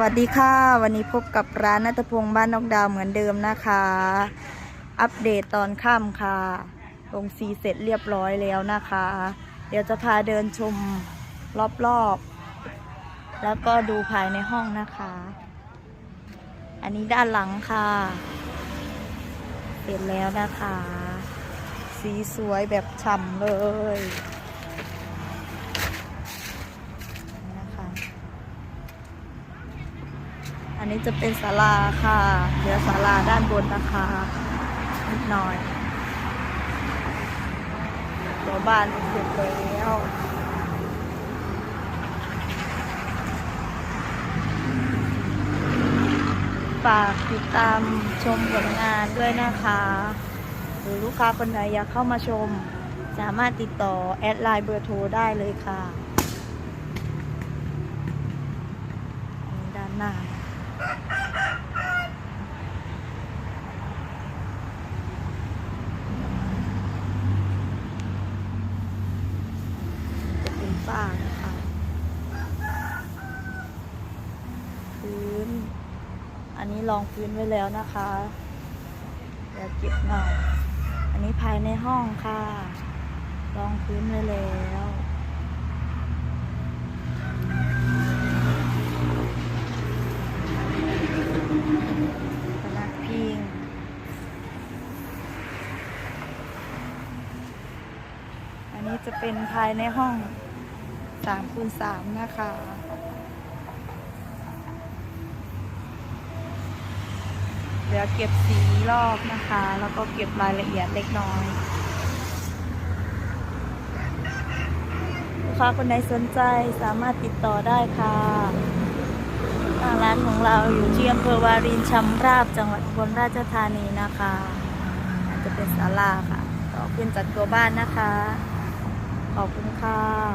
วัสดีค่ะ วันนี้พบกับร้านนัตพงศ์บ้านนกดาวเหมือนเดิมนะคะ อัปเดตตอนค่ำค่ะ ลงสีเสร็จเรียบร้อยแล้วนะคะ เดี๋ยวจะพาเดินชมรอบๆ แล้วก็ดูภายในห้องนะคะ อันนี้ด้านหลังค่ะ เสร็จแล้วนะคะ สีสวยแบบฉ่ำเลยนะคะ อันนี้จะเป็นศาลาค่ะเหลือศาลาด้านบนนะคะนิดหน่อยตัวบ้านเสร็จแล้วฝากติดตามชมผลงานด้วยนะคะ หรือลูกค้าคนไหนอยากเข้ามาชม สามารถติดต่อ แอดไลน์เบอร์โทรได้เลยค่ะ ด้านหน้า บ้านะคะพื้น อันนี้รองพื้นไว้แล้วนะคะเดี๋ยวเก็บหน่อยอันนี้ภายในห้องค่ะรองพื้นไว้แล้วพนักพิงอันนี้จะเป็นภายในห้อง สามคูณสามนะคะ เดี๋ยวเก็บสีรอบนะคะ แล้วก็เก็บรายละเอียดเล็กน้อยลูกค้าคนใดสนใจสามารถติดต่อได้ค่ะร้านของเราอยู่ที่อำเภอวารินชำราบจังหวัดอุบลราชธานีนะคะจะเป็นศาลาค่ะ ต่อขึ้นจากตัวบ้านนะคะ ขอบคุณค่ะ